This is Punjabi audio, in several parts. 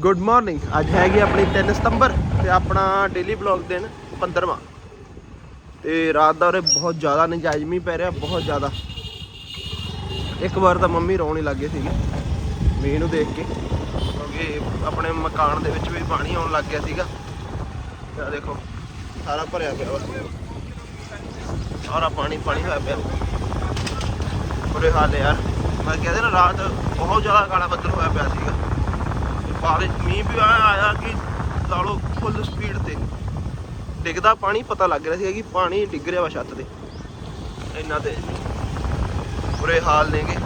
ਗੁੱਡ ਮਾਰਨਿੰਗ ਅੱਜ ਹੈਗੀ ਆਪਣੀ 3 ਸਤੰਬਰ ਤੇ ਆਪਣਾ ਡੇਲੀ ਬਲੌਗ ਦਿਨ 15ਵਾਂ ਤੇ ਰਾਤ ਦਾ ਉਰੇ ਬਹੁਤ ਜ਼ਿਆਦਾ ਨਜਾਇਜ਼ ਮੀਂਹ ਪੈ ਰਿਹਾ, ਬਹੁਤ ਜ਼ਿਆਦਾ। ਇੱਕ ਵਾਰ ਤਾਂ ਮੰਮੀ ਰੋਣ ਹੀ ਲੱਗ ਗਏ ਸੀਗੇ, ਮੀਂਹ ਨੂੰ ਦੇਖ ਕੇ। ਕਿਉਂਕਿ ਆਪਣੇ ਮਕਾਨ ਦੇ ਵਿੱਚ ਵੀ ਪਾਣੀ ਆਉਣ ਲੱਗ ਗਿਆ ਸੀਗਾ। ਤੇ ਦੇਖੋ, ਸਾਰਾ ਭਰਿਆ ਪਿਆ ਵਾ। ਸਾਰਾ ਪਾਣੀ ਪਾਣੀ ਹੋਇਆ ਪਿਆ। ਬੁਰੇ ਹਾਲ ਯਾਰ। ਮੈਂ ਕਹਿੰਦੇ ਨਾ, ਰਾਤ ਬਹੁਤ ਜ਼ਿਆਦਾ ਕਾਲਾ ਬੱਦਲ ਹੋਇਆ ਪਿਆ ਸੀਗਾ। ਬਾਰਿਸ਼, ਮੀਂਹ ਵੀ ਆਇਆ ਆਇਆ ਕਿ ਲਾ ਲਓ ਫੁੱਲ ਸਪੀਡ ਤੇ। ਡਿੱਗਦਾ ਪਾਣੀ, ਪਤਾ ਲੱਗ ਰਿਹਾ ਸੀ ਕਿ ਪਾਣੀ ਡਿੱਗ ਰਿਹਾ ਵਾ ਛੱਤ ਤੇ। ਇੰਨਾ ਤੇ ਬੁਰੇ ਹਾਲ ਨੇਗੇ।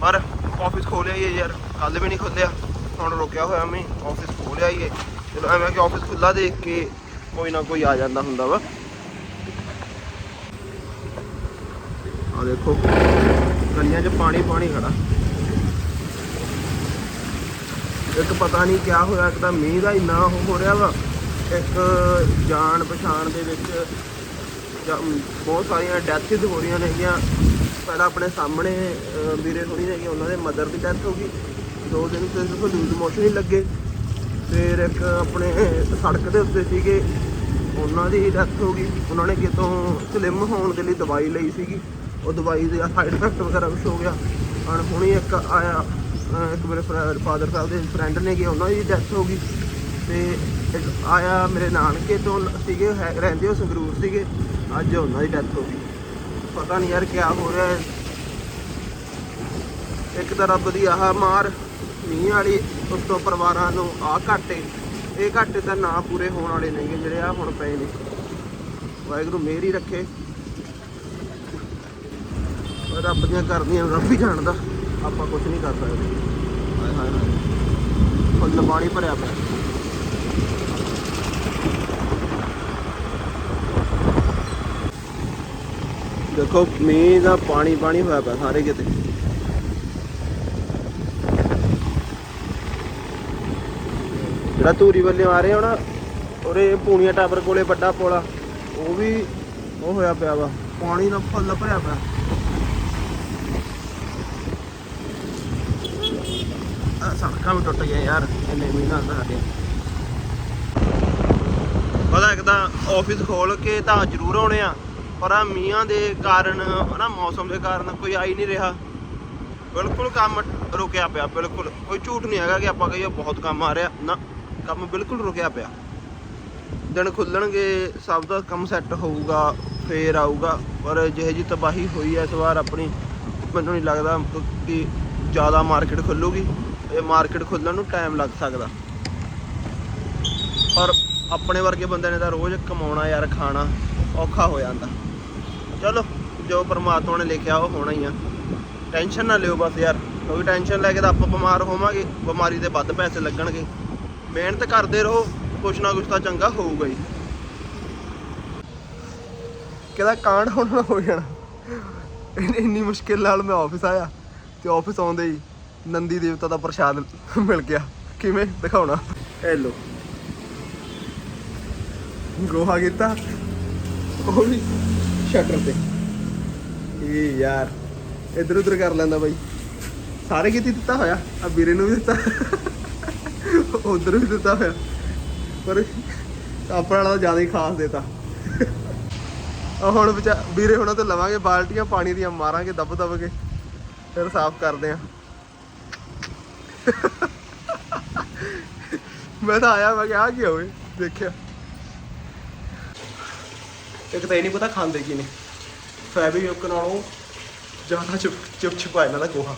ਪਰ ਆਫਿਸ ਖੋਲਿਆ ਹੀ ਹੈ ਯਾਰ ਕੱਲ ਵੀ ਨਹੀਂ ਖੋਲਿਆ। ਹੁਣ ਰੁਕਿਆ ਹੋਇਆ ਮੈਂ ਆਫਿਸ ਖੋਲਿਆ ਹੀ ਹੈ। ਚਲੋ ਐਵੇਂ ਕਿ ਆਫਿਸ ਖੁੱਲਾ ਦੇਖ ਕੇ ਕੋਈ ਨਾ ਕੋਈ ਆ ਜਾਂਦਾ ਹੁੰਦਾ ਵਾ। ਆ ਦੇਖੋ, ਗਲੀਆਂ 'ਚ ਪਾਣੀ ਪਾਣੀ ਖੜਾ। ਇੱਕ ਪਤਾ ਨਹੀਂ ਕਿਆ ਹੋਇਆ, ਇੱਕ ਤਾਂ ਮੀਂਹ ਦਾ ਇੰਨਾ ਹੋ ਰਿਹਾ ਵਾ, ਇੱਕ ਜਾਣ ਪਛਾਣ ਦੇ ਵਿੱਚ ਜਾਂ ਬਹੁਤ ਸਾਰੀਆਂ ਡੈਥਸ ਹੋ ਰਹੀਆਂ ਨੇਗੀਆਂ। ਪਹਿਲਾਂ ਆਪਣੇ ਸਾਹਮਣੇ ਵੀਰੇ ਥੋੜੀ ਨੇਗੇ ਉਹਨਾਂ ਦੇ ਮਦਰ ਦੀ ਡੈਥ ਹੋ ਗਈ। ਦੋ ਦਿਨ ਤੇ ਸਿਰਫ ਲੂਜ਼ ਮੋਸ਼ਨ ਹੀ ਲੱਗੇ, ਫਿਰ ਇੱਕ ਆਪਣੇ ਸੜਕ ਦੇ ਉੱਤੇ ਸੀਗੇ, ਉਹਨਾਂ ਦੀ ਡੈਥ ਹੋ ਗਈ। ਉਹਨਾਂ ਨੇ ਕਿਤੋਂ ਸਲਿਮ ਹੋਣ ਦੇ ਲਈ ਦਵਾਈ ਲਈ ਸੀਗੀ। ਉਹ ਦਵਾਈ ਦੇ ਸਾਈਡ ਇਫੈਕਟ ਵਗੈਰਾ ਕੁਛ ਹੋ ਗਿਆ। ਹੁਣ ਹੁਣੀ ਇੱਕ ਆਇਆ। ਇੱਕ ਮੇਰੇ ਫਾਦਰ ਸਾਹਿਬ ਦੇ ਫਰੈਂਡ ਨੇਗੇ, ਉਹਨਾਂ ਦੀ ਡੈਥ ਹੋ ਗਈ। ਤੇ ਆਇਆ ਮੇਰੇ ਨਾਨਕੇ ਤੋਂ ਸੀਗੇ, ਹੈ- ਰਹਿੰਦੇ ਉਹ ਸੰਗਰੂਰ ਸੀਗੇ। ਅੱਜ ਉਹਨਾਂ ਦੀ ਡੈਥ ਹੋ ਗਈ। ਪਤਾ ਨਹੀਂ ਯਾਰ ਕਿਆ ਹੋ ਰਿਹਾ ਹੈ। ਇੱਕ ਤਾਂ ਰੱਬ ਦੀ ਆਹ ਮਾਰ, ਮੀਂਹ ਵਾਲੀ, ਉਸ ਤੋਂ ਪਰਿਵਾਰਾਂ ਨੂੰ ਆਹ ਘਾਟੇ। ਇਹ ਘਾਟੇ ਤਾਂ ਨਾ ਪੂਰੇ ਹੋਣ ਵਾਲੇ ਨੇਗੇ ਜਿਹੜੇ ਆ ਹੁਣ ਪਏ ਨੇ। ਵਾਹਿਗੁਰੂ ਮਿਹਰ ਹੀ ਰੱਖੇ। ਰੱਬ ਦੀਆਂ ਕਰਦੀਆਂ ਰੱਬ ਹੀ ਜਾਣਦਾ। ਆਪਾਂ ਕੁਝ ਨਹੀਂ ਕਰ ਸਕਦੇ। ਹਾਏ ਹਾਏ ਹਾਏ। ਫੁੱਲ ਪਾਣੀ ਭਰਿਆ ਪਿਆ। ਦੇਖੋ ਮੀਂਹ ਦਾ ਪਾਣੀ ਪਾਣੀ ਹੋਇਆ ਪਿਆ ਸਾਰੇ ਕਿਤੇ। ਜਿਹੜਾ ਧੂਰੀ ਵੱਲੇ ਆ ਰਹੇ ਹੁਣ ਉਹਰੇ ਪੂਣੀਆਂ ਟਾਵਰ ਕੋਲੇ ਵੱਡਾ ਪੋਲਾ ਉਹ ਵੀ ਉਹ ਹੋਇਆ ਪਿਆ ਵਾ। ਪਾਣੀ ਨਾਲ ਫੁੱਲ ਭਰਿਆ ਪਿਆ ਆਹ ਸੜਕਾਂ ਵੀ ਟੁੱਟ ਗਈਆਂ ਯਾਰ ਇੰਨੇ ਮੀਂਹ ਸਾਡੇ ਪਤਾ ਇੱਕ ਤਾਂ ਆਫਿਸ ਖੋਲ ਕੇ ਤਾਂ ਜ਼ਰੂਰ ਆਉਣੇ ਆ, ਪਰ ਆ ਮੀਂਹਾਂ ਦੇ ਕਾਰਨ, ਹਨਾ, ਮੌਸਮ ਦੇ ਕਾਰਨ ਕੋਈ ਆ ਹੀ ਨਹੀਂ ਰਿਹਾ। ਬਿਲਕੁਲ ਕੰਮ ਰੁਕਿਆ ਪਿਆ, ਬਿਲਕੁਲ। ਕੋਈ ਝੂਠ ਨਹੀਂ ਹੈਗਾ ਕਿ ਆਪਾਂ ਕਹੀਏ ਬਹੁਤ ਕੰਮ ਆ ਰਿਹਾ। ਨਾ, ਕੰਮ ਬਿਲਕੁਲ ਰੁਕਿਆ ਪਿਆ। ਦਿਨ ਖੁੱਲਣਗੇ, ਸਭ ਦਾ ਕੰਮ ਸੈੱਟ ਹੋਊਗਾ, ਫੇਰ ਆਊਗਾ, ਪਰ ਜਿਹੇ ਜੀ ਤਬਾਹੀ ਹੋਈ ਐ ਇਸ ਵਾਰ ਆਪਣੀ, ਮੈਨੂੰ ਨਹੀਂ ਲੱਗਦਾ ਕਿ ਜ਼ਿਆਦਾ ਮਾਰਕੀਟ ਖੁੱਲੂਗੀ। ਇਹ ਮਾਰਕੀਟ ਖੁੱਲਣ ਨੂੰ ਟਾਈਮ ਲੱਗ ਸਕਦਾ। ਪਰ ਆਪਣੇ ਵਰਗੇ ਬੰਦੇ ਨੇ ਤਾਂ ਰੋਜ਼ ਕਮਾਉਣਾ ਯਾਰ, ਖਾਣਾ ਔਖਾ ਹੋ ਜਾਂਦਾ। ਚਲੋ, ਜੋ ਪਰਮਾਤਮਾ ਨੇ ਲਿਖਿਆ, ਉਹ ਹੋਣਾ ਹੀ ਆ। ਟੈਨਸ਼ਨ ਨਾ ਲਿਓ ਬਸ ਯਾਰ ਕਿਉਂਕਿ ਟੈਨਸ਼ਨ ਲੈ ਕੇ ਤਾਂ ਆਪਾਂ ਬਿਮਾਰ ਹੋਵਾਂਗੇ, ਬਿਮਾਰੀ ਦੇ ਵੱਧ ਪੈਸੇ ਲੱਗਣਗੇ। ਮਿਹਨਤ ਕਰਦੇ ਰਹੋ, ਕੁਛ ਨਾ ਕੁਛ ਤਾਂ ਚੰਗਾ ਹੋਊਗਾ ਹੀ। ਕਿਹਦਾ ਕਾਂਡ ਹੋਣਾ ਹੋ ਜਾਣਾ? ਇੰਨੀ- ਮੁਸ਼ਕਿਲ ਨਾਲ ਮੈਂ ਆਫਿਸ ਆਇਆ ਤੇ ਆਫਿਸ ਆਉਂਦੇ ਹੀ ਨੰਦੀ ਦੇਵਤਾ ਦਾ ਪ੍ਰਸ਼ਾਦ ਮਿਲ ਗਿਆ। ਕਿਵੇਂ? ਦਿਖਾਉਣਾ। ਹੈਲੋ ਗੋਹਾ ਕੀਤਾ। ਉਹ ਵੀ ਸ਼ਟਰ ਤੇ। ਇਹ ਯਾਰ ਇਧਰ ਉਧਰ ਕਰ ਲੈਂਦਾ ਬਾਈ। ਸਾਰੇ ਕਿਤੇ ਦਿੱਤਾ ਹੋਇਆ। ਆ ਵੀਰੇ ਨੂੰ ਵੀ ਦਿੱਤਾ। ਉਧਰ ਵੀ ਦਿੱਤਾ ਹੋਇਆ। ਪਰ ਆਪਣਾ ਵਾਲਾ ਜ਼ਿਆਦਾ ਹੀ ਖਾਸ ਦੇਤਾ। ਆ ਹੁਣ ਵੀਰੇ ਹੁਣਾਂ ਤੋਂ ਲਵਾਂਗੇ ਬਾਲਟੀਆਂ ਪਾਣੀ ਦੀਆਂ ਮਾਰਾਂਗੇ ਦੱਬ ਦੱਬ ਕੇ। ਫਿਰ ਸਾਫ਼ ਕਰਦੇ ਆ। ਮੈਂ ਤਾਂ ਆਇਆ, ਮੈਂ ਕਿਹਾ ਆ ਕੀ ਹੋਵੇ ਦੇਖਿਆ। ਇੱਕ ਤਾਂ ਇਹ ਨਹੀਂ ਪਤਾ ਖਾਂਦੇ ਕੀ ਨੇ। ਫੈਬਰਿਕ ਨਾਲੋਂ ਜ਼ਿਆਦਾ ਚੁਪ ਚੁਪ ਛੁਪਾ ਇਹਨਾਂ ਦਾ ਗੋਹਾ।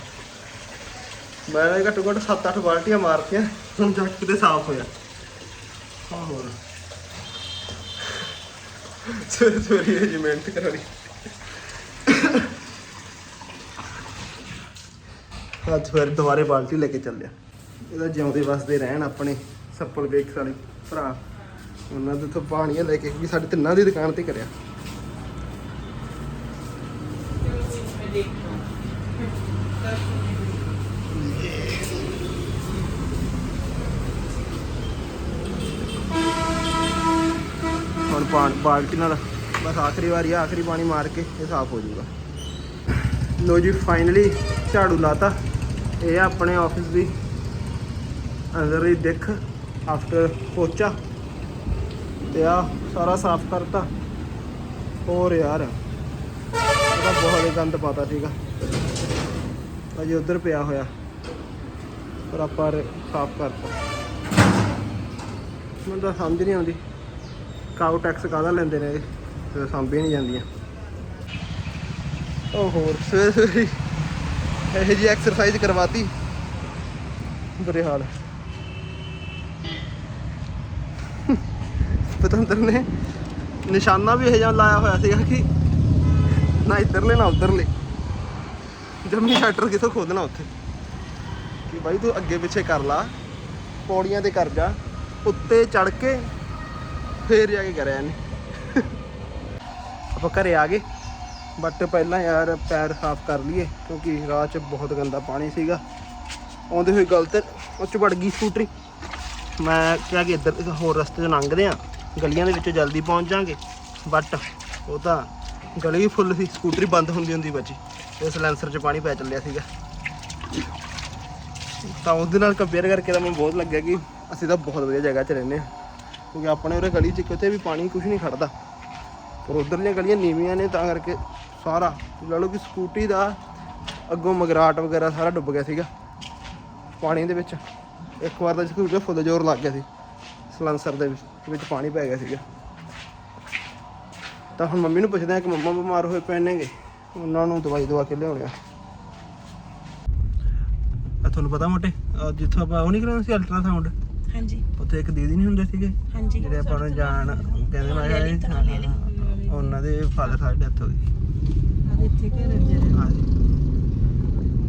ਮੈਂ ਨਾ ਘੱਟੋ ਘੱਟ 7-8 ਬਾਲਟੀਆਂ ਮਾਰਤੀਆਂ, ਹੁਣ ਜਾ ਕੇ ਕਿਤੇ ਸਾਫ਼ ਹੋਇਆ। ਹੋਰ। ਸਵੇਰੇ ਸਵੇਰੇ ਇਹ ਜੀ ਮਿਹਨਤ ਕਰਾਣੀ ਅੱਜ ਫਿਰ ਦੁਬਾਰੇ ਬਾਲਟੀ ਲੈ ਕੇ ਚੱਲਿਆ ਇਹਦਾ ਜਿਉਂਦੇ ਵਸਦੇ ਰਹਿਣ ਆਪਣੇ ਸੱਪਲ ਵੇਖ ਵਾਲੇ ਭਰਾ। ਉਹਨਾਂ ਦੇ ਤੋਂ ਪਾਣੀਆਂ ਲੈ ਕੇ ਵੀ ਸਾਡੇ ਤਿੰਨਾਂ ਦੀ ਦੁਕਾਨ ਤੇ ਕਰਿਆ। ਹੁਣ ਪਾਣ ਬਾਲਟੀ ਨਾਲ ਬਸ ਆਖਰੀ ਵਾਰੀ ਆਖਰੀ ਪਾਣੀ ਮਾਰ ਕੇ ਇਹ ਸਾਫ਼ ਹੋ ਜਾਊਗਾ। ਲੋ ਜੀ ਫਾਈਨਲੀ ਝਾੜੂ ਲਾਤਾ। ਇਹ ਆਪਣੇ ਆਫਿਸ ਦੀ। ਅੰਦਰ ਹੀ ਦੇਖ ਆਫਟਰ ਪੋਚਾ। ਤੇ ਆ ਸਾਰਾ ਸਾਫ਼ ਕਰਤਾ। ਹੋਰ ਯਾਰ ਉਹਦਾ ਬਹੁਤ ਹੀ ਗੰਦ ਪਾਤਾ ਸੀਗਾ। ਅਜੇ ਉਧਰ ਪਿਆ ਹੋਇਆ। ਪਰ ਆਪਾਂ ਸਾਫ਼ ਕਰਤਾ। ਮੈਨੂੰ ਤਾਂ ਸਮਝ ਨਹੀਂ ਆਉਂਦੀ ਕਾਊ ਟੈਕਸ ਕਾਹਦਾ ਲੈਂਦੇ ਨੇ ਇਹ? ਤੇ ਸਾਂਭੀ ਨਹੀਂ ਜਾਂਦੀਆਂ। ਉਹ ਹੋਰ ਸਵੇਰੇ ਸਵੇਰੇ ਇਹੋ ਜਿਹੀ ਐਕਸਰਸਾਈਜ਼ ਕਰਵਾਤੀ। ਬੁਰੇ ਹਾਲ। ਪਤੰਦਰ ਨੇ ਨਿਸ਼ਾਨਾ ਵੀ ਇਹ ਜਿਹਾ ਲਾਇਆ ਹੋਇਆ ਸੀਗਾ ਕਿ ਨਾ ਇੱਧਰਲੇ, ਨਾ ਉੱਧਰਲੇ। ਜੰਮੀ ਸ਼ਟਰ ਕਿਥੋਂ ਖੋਦਣਾ ਉੱਥੇ? ਕਿ ਬਾਈ ਤੂੰ ਅੱਗੇ ਪਿੱਛੇ ਕਰ ਲਾ, ਪੌੜੀਆਂ ਤੇ ਕਰ ਜਾ, ਉੱਤੇ ਚੜ ਕੇ ਫੇਰ ਜਾ ਕੇ ਕਰਿਆ ਇਹਨੇ। ਆਪਾਂ ਘਰੇ ਆ ਗਏ। ਬਟ ਪਹਿਲਾਂ ਯਾਰ ਪੈਰ ਸਾਫ਼ ਕਰ ਲਈਏ, ਕਿਉਂਕਿ ਰਾਹ 'ਚ ਬਹੁਤ ਗੰਦਾ ਪਾਣੀ ਸੀਗਾ। ਆਉਂਦੇ ਹੋਏ ਗਲਤ ਉਹ 'ਚ ਵੜ ਗਈ ਸਕੂਟਰੀ। ਮੈਂ ਕਿਹਾ ਕਿ ਇੱਧਰ ਹੋਰ ਰਸਤੇ 'ਚ ਲੰਘਦੇ ਆ, ਗਲੀਆਂ ਦੇ ਵਿੱਚੋਂ ਜਲਦੀ ਪਹੁੰਚ ਜਾਾਂਗੇ। ਬਟ ਉਹ ਤਾਂ ਗਲੀ ਵੀ ਫੁੱਲ ਸੀ, ਸਕੂਟਰੀ ਬੰਦ ਹੁੰਦੀ ਹੁੰਦੀ ਬਚੀ। ਤੇ ਸਲੈਂਸਰ 'ਚ ਪਾਣੀ ਪੈ ਚੱਲਿਆ ਸੀਗਾ। ਤਾਂ ਉਹਦੇ ਨਾਲ ਕੰਪੇਅਰ ਕਰਕੇ ਤਾਂ ਮੈਨੂੰ ਬਹੁਤ ਲੱਗਿਆ ਕਿ ਅਸੀਂ ਤਾਂ ਬਹੁਤ ਵਧੀਆ ਜਗ੍ਹਾ 'ਚ ਰਹਿੰਦੇ ਹਾਂ ਕਿਉਂਕਿ ਆਪਣੇ ਉਰੇ ਗਲੀ 'ਚ ਕਿਤੇ ਵੀ ਪਾਣੀ ਕੁਝ ਨਹੀਂ ਖੜਦਾ। ਪਰ ਉਧਰਲੀਆਂ ਗਲੀਆਂ ਨੀਵੀਆਂ ਨੇ, ਤਾਂ ਕਰਕੇ ਸਾਰਾ। ਲਾ ਲਓ ਕਿ ਸਕੂਟੀ ਦਾ ਅੱਗੋਂ ਮਗਰਾਟ ਵਗੈਰਾ ਸਾਰਾ ਡੁੱਬ ਗਿਆ ਸੀਗਾ। ਪਾਣੀ ਦੇ ਵਿੱਚ। ਇੱਕ ਵਾਰ ਤਾਂ ਸਕੂਟੀ ਦਾ ਫੁੱਲ ਜ਼ੋਰ ਲੱਗ ਗਿਆ ਸੀ। ਸਲੈਂਸਰ ਦੇ ਵਿੱਚ ਪਾਣੀ ਪੈ ਗਿਆ ਸੀਗਾ। ਤਾਂ ਹੁਣ ਮੰਮੀ ਨੂੰ ਪੁੱਛਦੇ ਆ ਕਿ ਮੰਮਾ ਬਿਮਾਰ ਹੋਏ ਪਏ ਨੇਗੇ। ਉਹਨਾਂ ਨੂੰ ਦਵਾਈ ਦਵਾ ਕੇ ਲਿਆਉਣੇ ਆ। ਤੁਹਾਨੂੰ ਪਤਾ ਮੋਟੇ ਜਿੱਥੋਂ ਆਪਾਂ ਉਹ ਨਹੀਂ ਕਰਾਉਣਾ ਸੀ ਅਲਟਰਾਸਾਊਂਡ ਹਾਂਜੀ। ਉੱਥੇ ਇੱਕ ਦੀਦੀ ਨਹੀਂ ਹੁੰਦੇ ਸੀਗੇ? ਹਾਂਜੀ। ਜਿਹੜੇ ਆਪਾਂ ਨੂੰ ਜਾਣ ਕਹਿੰਦੇ ਮੈਂ। ਉਹਨਾਂ ਦੇ ਫਾਦਰ ਸਾਹਿਬ ਡੈਥ ਹੋ ਗਈ ਆ ਇੱਥੇ ਘਰ ਜਿਹੜੇ। ਹਾਂਜੀ।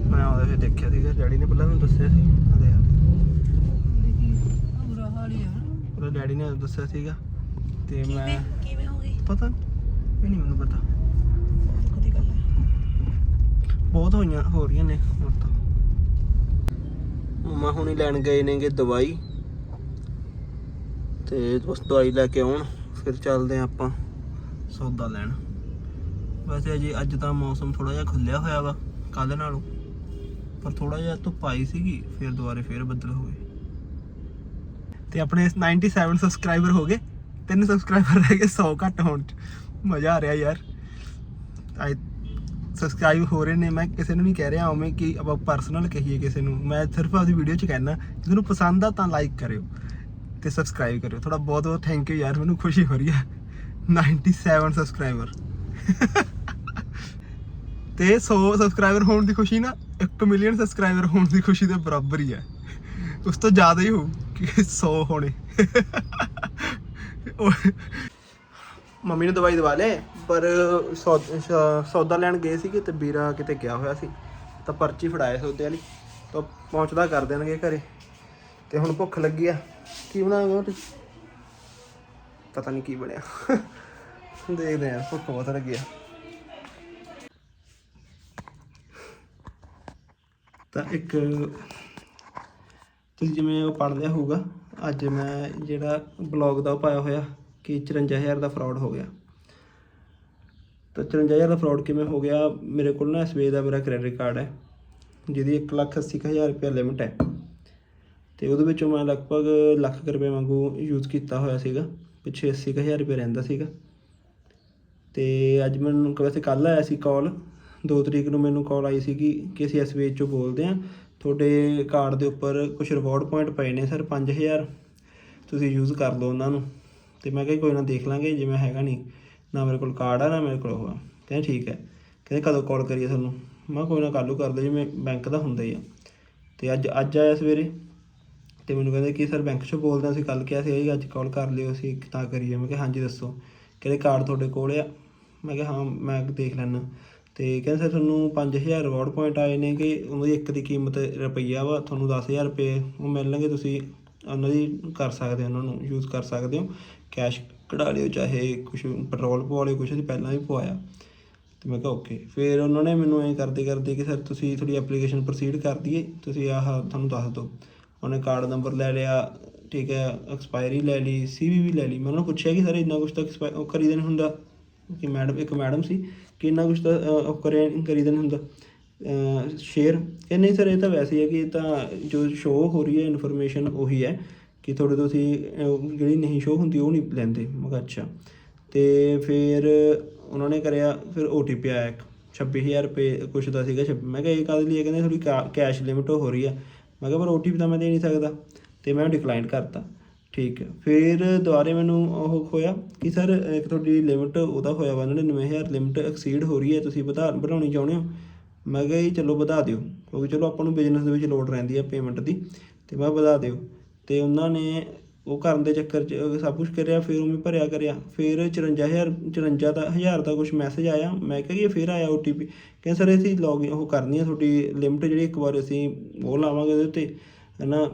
ਮੈਂ ਉਹਦੇ ਫਿਰ ਦੇਖਿਆ ਸੀਗਾ ਡੈਡੀ ਨੇ ਪਹਿਲਾਂ ਮੈਨੂੰ ਦੱਸਿਆ ਸੀ। ਆ। ਦੇਖ ਬੁਰਾ ਹਾਲ ਹੀ ਆ। ਉਹਦੇ ਡੈਡੀ ਨੇ ਦੱਸਿਆ ਸੀਗਾ। ਤੇ ਮੈਂ ਕਿਵੇਂ ਹੋ ਗਈ? ਪਤਾ ਇਹ ਨਹੀਂ ਮੈਨੂੰ ਪਤਾ। ਕਦੀ ਗੱਲ ਹੈ। ਬਹੁਤ ਹੋਈਆਂ ਹੋ ਰਹੀਆਂ ਨੇ ਹੁਣ ਤਾਂ ਮਮਾ ਹੁਣੀ ਲੈਣ ਗਏ ਨੇਗੇ ਦਵਾਈ। ਤੇ ਉਸ ਦਵਾਈ ਲੈ ਕੇ ਆਉਣ। ਫਿਰ ਚੱਲਦੇ ਆਪਾਂ ਸੌਦਾ ਲੈਣ। ਵੈਸੇ ਅਜੇ ਅੱਜ ਤਾਂ ਮੌਸਮ ਥੋੜਾ ਜਿਹਾ ਖੁੱਲਿਆ ਹੋਇਆ ਵਾ ਕੱਲ ਨਾਲੋਂ। ਪਰ ਥੋੜਾ ਜਿਹਾ ਧੁੱਪ ਆਈ ਸੀਗੀ, ਫਿਰ ਦੁਬਾਰੇ ਫਿਰ ਬੱਦਲ ਹੋ ਗਏ। ਤੇ ਆਪਣੇ 97 ਸਬਸਕ੍ਰਾਈਬਰ ਹੋ ਗਏ। ਤਿੰਨ ਸਬਸਕ੍ਰਾਈਬਰ ਰਹਿ ਗਏ 100 ਘੱਟ ਹੋਣ ਚ। ਮਜ਼ਾ ਆ ਰਿਹਾ ਯਾਰ। ਆਈ ਸਬਸਕ੍ਰਾਈਬ ਹੋ ਰਹੇ ਨੇ, ਮੈਂ ਕਿਸੇ ਨੂੰ ਨਹੀਂ ਕਹਿ ਰਿਹਾ ਉਵੇਂ ਕਿ ਆਪਾਂ ਪਰਸਨਲ ਕਹੀਏ ਕਿਸੇ ਨੂੰ। ਮੈਂ ਸਿਰਫ ਆਪਦੀ ਵੀਡੀਓ 'ਚ ਕਹਿਣਾ ਜੇ ਤੁਹਾਨੂੰ ਪਸੰਦ ਆ ਤਾਂ ਲਾਈਕ ਕਰਿਓ ਤੇ ਸਬਸਕ੍ਰਾਈਬ ਕਰਿਓ। ਥੋੜਾ ਬਹੁਤ ਬਹੁਤ ਥੈਂਕ ਯੂ ਯਾਰ, ਮੈਨੂੰ ਖੁਸ਼ੀ ਹੋ ਰਹੀ ਹੈ 97 ਸਬਸਕ੍ਰਾਈਬਰ ਤੇ 100 ਸਬਸਕ੍ਰਾਈਬਰ ਹੋਣ ਦੀ ਖੁਸ਼ੀ ਨਾ 1 ਮਿਲੀਅਨ ਸਬਸਕ੍ਰਾਈਬਰ ਹੋਣ ਦੀ ਖੁਸ਼ੀ ਦੇ ਬਰਾਬਰ ਹੀ ਹੈ। ਉਸ ਤੋਂ ਜ਼ਿਆਦਾ ਹੀ ਹੋ ਕਿ 100 ਹੋਣੇ। ਉਹ- ਮੰਮੀ ਨੂੰ ਦਵਾਈ ਦਵਾ ਲੈ ਪਰ ਸੌ- ਸ- ਸੌਦਾ ਲੈਣ ਗਏ ਸੀਗੇ ਤੇ ਵੀਰਾ ਕਿਤੇ ਗਿਆ ਹੋਇਆ ਸੀ। ਤਾਂ ਪਰਚੀ ਫੜਾਇਆ ਸੌਦੇ ਵਾਲੀ, ਤਾਂ ਪਹੁੰਚਦਾ ਕਰ ਦੇਣਗੇ ਘਰੇ। ਤੇ ਹੁਣ ਭੁੱਖ ਲੱਗੀ ਆ। ਕੀ ਬਣਾਵਾਂਗੇ ਉਹ ਪਤਾ ਨਹੀਂ ਕੀ ਬਣਿਆ। ਦੇਖਦੇ ਆ, ਭੁੱਖ ਬਹੁਤ ਲੱਗੀ ਆ। ਤਾਂ ਇੱਕ ਤੁਸੀਂ ਜਿਵੇਂ ਉਹ ਪੜ੍ਹ ਲਿਆ ਹੋਊਗਾ, ਅੱਜ ਮੈਂ ਜਿਹੜਾ ਬਲੌਗ ਦਾ ਉਹ ਪਾਇਆ ਹੋਇਆ ਕਿ 54000 ਦਾ ਫਰਾਡ ਹੋ ਗਿਆ। ਤਾਂ 54000 ਦਾ ਫਰਾਡ ਕਿਵੇਂ ਹੋ ਗਿਆ? ਮੇਰੇ ਕੋਲ ਨਾ ਐਸਬੀਆਈ ਦਾ ਮੇਰਾ ਕ੍ਰੈਡਿਟ ਕਾਰਡ ਹੈ, ਜਿਹਦੀ 180000 ਰੁਪਏ ਲਿਮਟ ਹੈ। ਤੇ ਉਹਦੇ ਵਿੱਚੋਂ ਮੈਂ ਲਗਭਗ ਲੱਖ ਕੁ ਰੁਪਏ ਵਾਂਗੂ ਯੂਜ਼ ਕੀਤਾ ਹੋਇਆ ਸੀਗਾ, ਪਿੱਛੇ 80000 ਰੁਪਏ ਰਹਿੰਦਾ ਸੀਗਾ। ਤੇ ਅੱਜ ਮੈਨੂੰ ਵੈਸੇ ਕੱਲ ਆਇਆ ਸੀ ਕਾਲ 2 ਤਰੀਕ ਨੂੰ ਮੈਨੂੰ ਕਾਲ ਆਈ ਸੀਗੀ ਕਿ ਅਸੀਂ ਐਸਬੀਆਈ ਚੋਂ ਬੋਲਦੇ ਹਾਂ। ਤੁਹਾਡੇ ਕਾਰਡ ਦੇ ਉੱਪਰ ਕੁਝ ਰਿਵਾਰਡ ਪੁਆਇੰਟ ਪਏ ਨੇ ਸਰ 5000 ਤੁਸੀਂ ਯੂਜ਼ ਕਰ ਲਓ ਉਹਨਾਂ ਨੂੰ। ਤੇ ਮੈਂ ਕਿਹਾ ਕੋਈ ਨਾ ਦੇਖ ਲਾਂਗੇ ਜਿਵੇਂ ਹੈਗਾ ਨਹੀਂ, ਨਾ ਮੇਰੇ ਕੋਲ ਕਾਰਡ ਆ, ਨਾ ਮੇਰੇ ਕੋਲ ਉਹ ਆ। ਕਹਿੰਦੇ ਠੀਕ ਹੈ। ਕਹਿੰਦੇ ਕਦੋਂ ਕਾਲ ਕਰੀਏ ਤੁਹਾਨੂੰ? ਮੈਂ ਕਿਹਾ ਕੋਈ ਨਾ ਕੱਲ੍ਹ ਨੂੰ ਕਰ ਲਓ ਜਿਵੇਂ ਬੈਂਕ ਦਾ ਹੁੰਦਾ ਹੀ ਆ। ਤੇ ਅੱਜ ਅੱਜ ਆਇਆ ਸਵੇਰੇ। ਤੇ ਮੈਨੂੰ ਕਹਿੰਦੇ ਕਿ ਸਰ ਬੈਂਕ 'ਚੋਂ ਬੋਲਦੇ ਹਾਂ ਅਸੀਂ ਕੱਲ ਕਿਹਾ ਸੀ, ਇਹ ਅੱਜ ਕਾਲ ਕਰ ਲਿਓ ਅਸੀਂ ਤਾਂ ਕਰੀਏ। ਮੈਂ ਕਿਹਾ, ਹਾਂਜੀ, ਦੱਸੋ। ਕਹਿੰਦੇ ਕਾਰਡ ਤੁਹਾਡੇ ਕੋਲ ਆ? ਮੈਂ ਕਿਹਾ, ਹਾਂ, ਮੈਂ ਦੇਖ ਲੈਣਾ ਤੇ ਕਹਿੰਦੇ ਸਰ ਤੁਹਾਨੂੰ 5000 ਰਿਵਾਰਡ ਪੁਆਇੰਟ ਆਏ ਨੇ ਕਿ ਉਹਦੀ ਇੱਕ ਦੀ ਕੀਮਤ ਰੁਪਈਆ ਵਾ, ਤੁਹਾਨੂੰ 10000 ਰੁਪਏ ਉਹ ਮਿਲਣਗੇ, ਤੁਸੀਂ ਉਹਨਾਂ ਦੀ ਕਰ ਸਕਦੇ ਹੋ, ਉਹਨਾਂ ਨੂੰ ਯੂਜ਼ ਕਰ ਸਕਦੇ ਹੋ। ਕੈਸ਼ ਕਢਾ ਲਿਓ, ਚਾਹੇ ਕੁਝ ਪੈਟਰੋਲ ਪਵਾ ਲਿਓ ਕੁਝ ਅਸੀਂ ਪਹਿਲਾਂ ਵੀ ਪਵਾਇਆ। ਤੇ ਮੈਂ ਕਿਹਾ ਓਕੇ ਫਿਰ ਉਹਨਾਂ ਨੇ ਮੈਨੂੰ ਐਂ ਕਰਦੇ ਕਰਦੇ ਕਿ ਸਰ ਤੁਸੀਂ ਤੁਹਾਡੀ ਐਪਲੀਕੇਸ਼ਨ ਪ੍ਰੋਸੀਡ ਕਰ ਦਈਏ, ਤੁਸੀਂ ਆਹ ਤੁਹਾਨੂੰ ਦੱਸ ਦਿਓ। ਉਹਨੇ ਕਾਰਡ ਨੰਬਰ ਲੈ ਲਿਆ, ਠੀਕ ਹੈ ਐਕਸਪਾਇਰੀ ਲੈ ਲਈ ਸੀਵੀ ਵੀ ਲੈ ਲਈ। ਮੈਂ ਉਹਨਾਂ ਨੂੰ ਪੁੱਛਿਆ ਕਿ ਸਰ ਇੰਨਾ ਕੁਝ ਤਾਂ expi- ਉਹ ਕਰੀਦਾ ਨਹੀਂ ਹੁੰਦਾ। ਕਿ ਮੈਡਮ, ਇੱਕ ਮੈਡਮ ਸੀ ਕਿ ਇੰਨਾ ਕੁਝ ਤਾਂ ਉਹ ਕਰੇ ਕਰੀਦਾ ਨਹੀਂ ਹੁੰਦਾ। ਸ਼ੇਅਰ ਇਹ ਨਹੀਂ ਸਰ, ਇਹ ਤਾਂ ਵੈਸੇ ਹੈ ਕਿ ਇਹ ਤਾਂ ਜੋ ਸ਼ੋਅ ਹੋ ਰਹੀ ਹੈ ਇਨਫੋਰਮੇਸ਼ਨ ਉਹੀ ਹੈ ਕਿ ਤੁਹਾਡੇ ਤੋਂ ਅਸੀਂ ਜਿਹੜੀ ਨਹੀਂ ਸ਼ੋਅ ਹੁੰਦੀ ਉਹ ਨਹੀਂ ਲੈਂਦੇ ਮੈਂ ਕਿਹਾ ਅੱਛਾ ਤੇ ਫਿਰ ਉਹਨਾਂ ਨੇ ਕਰਿਆ, ਫਿਰ OTP ਆਇਆ ਇੱਕ। 26000 ਰੁਪਏ ਕੁਛ ਦਾ ਸੀਗਾ, ਛੱਬੀ- ਮੈਂ ਕਿਹਾ ਇਹ ਕਾਹਦੇ ਲਈ ਹੈ? ਕਹਿੰਦੇ ਥੋੜੀ ਕੈਸ਼ ਲਿਮਿਟ ਹੋ ਰਹੀ ਆ। ਮੈਂ ਕਿਹਾ ਪਰ OTP ਤਾਂ ਮੈਂ ਦੇ ਨਹੀਂ ਸਕਦਾ। ਤੇ ਮੈਂ ਡਿਕਲਾਈਨ ਕਰਤਾ। ਠੀਕ ਹੈ। ਫਿਰ ਦੁਬਾਰੇ ਮੈਨੂੰ ਉਹ ਹੋਇਆ ਕਿ ਸਰ ਇੱਕ ਤੁਹਾਡੀ ਲਿਮਿਟ ਉਹਦਾ ਹੋਇਆ ਵਾ 99000 ਲਿਮਿਟ ਐਕਸੀਡ ਹੋ ਰਹੀ ਹੈ, ਤੁਸੀਂ ਵਧਾ ਵਧਾਉਣੀ ਚਾਹੁੰਦੇ ਹੋ? ਮੈਂ ਕਿਹਾ ਜੀ ਚਲੋ ਵਧਾ ਦਿਓ, ਕਿਉਂਕਿ ਚਲੋ ਆਪਾਂ ਨੂੰ ਬਿਜ਼ਨਸ ਦੇ ਵਿੱਚ ਲੋਡ ਰਹਿੰਦੀ ਹੈ ਪੇਮੈਂਟ ਦੀ, ਤੇ ਮੈਂ ਵਧਾ ਦਿਓ। ਤੇ ਉਹਨਾਂ ਨੇ ਉਹ ਕਰਨ ਦੇ ਚੱਕਰ 'ਚ ਸਭ ਕੁਝ ਕਰਿਆ, ਫਿਰ ਉਵੇਂ ਭਰਿਆ ਕਰਿਆ। ਫਿਰ 54000 54 ਦਾ ਹਜ਼ਾਰ ਦਾ ਕੁਝ ਮੈਸੇਜ ਆਇਆ, ਮੈਂ ਕਿਹਾ ਕਿ ਇਹ ਫਿਰ ਆਇਆ OTP ਕਹਿੰਦੇ ਸਰ ਅਸੀਂ ਲੌਗ ਉਹ ਕਰਨੀ ਹੈ, ਤੁਹਾਡੀ ਲਿਮਿਟ ਜਿਹੜੀ ਇੱਕ ਵਾਰ ਅਸੀਂ ਉਹ ਲਾਵਾਂਗੇ ਉਹਦੇ ਉੱਤੇ ਹੈ ਨਾ